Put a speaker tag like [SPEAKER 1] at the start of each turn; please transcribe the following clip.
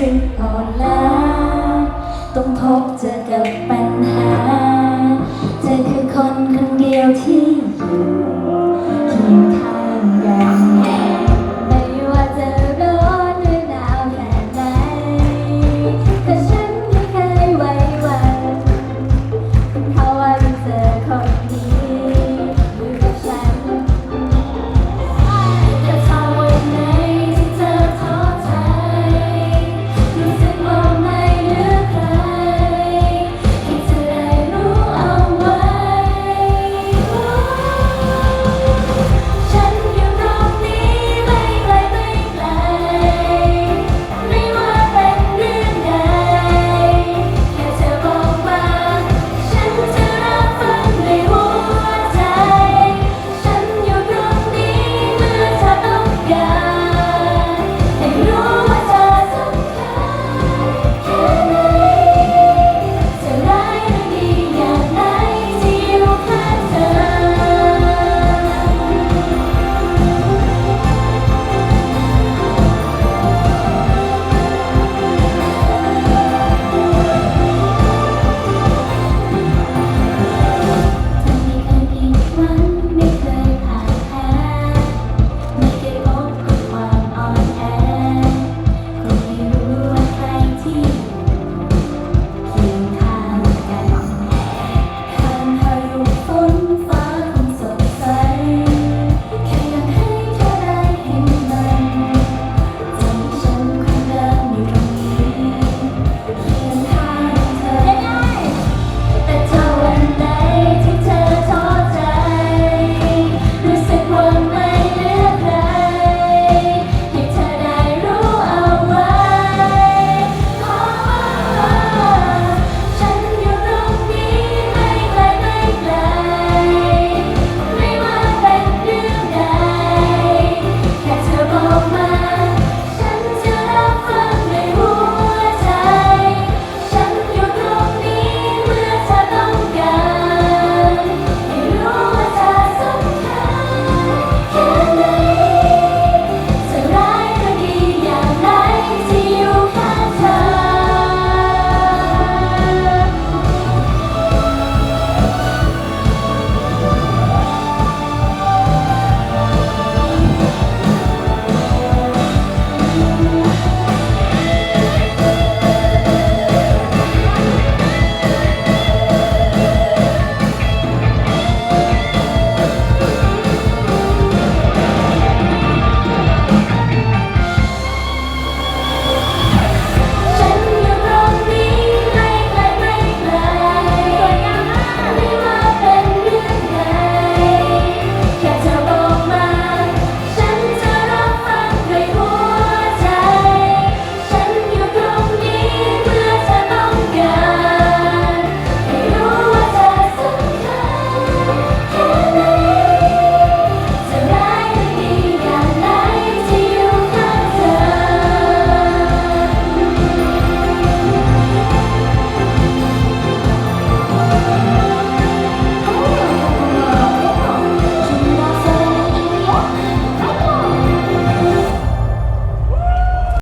[SPEAKER 1] สึกอ่อนล้าต้องพบเจอกับปัญหา เธอคือคนคนเดียวที่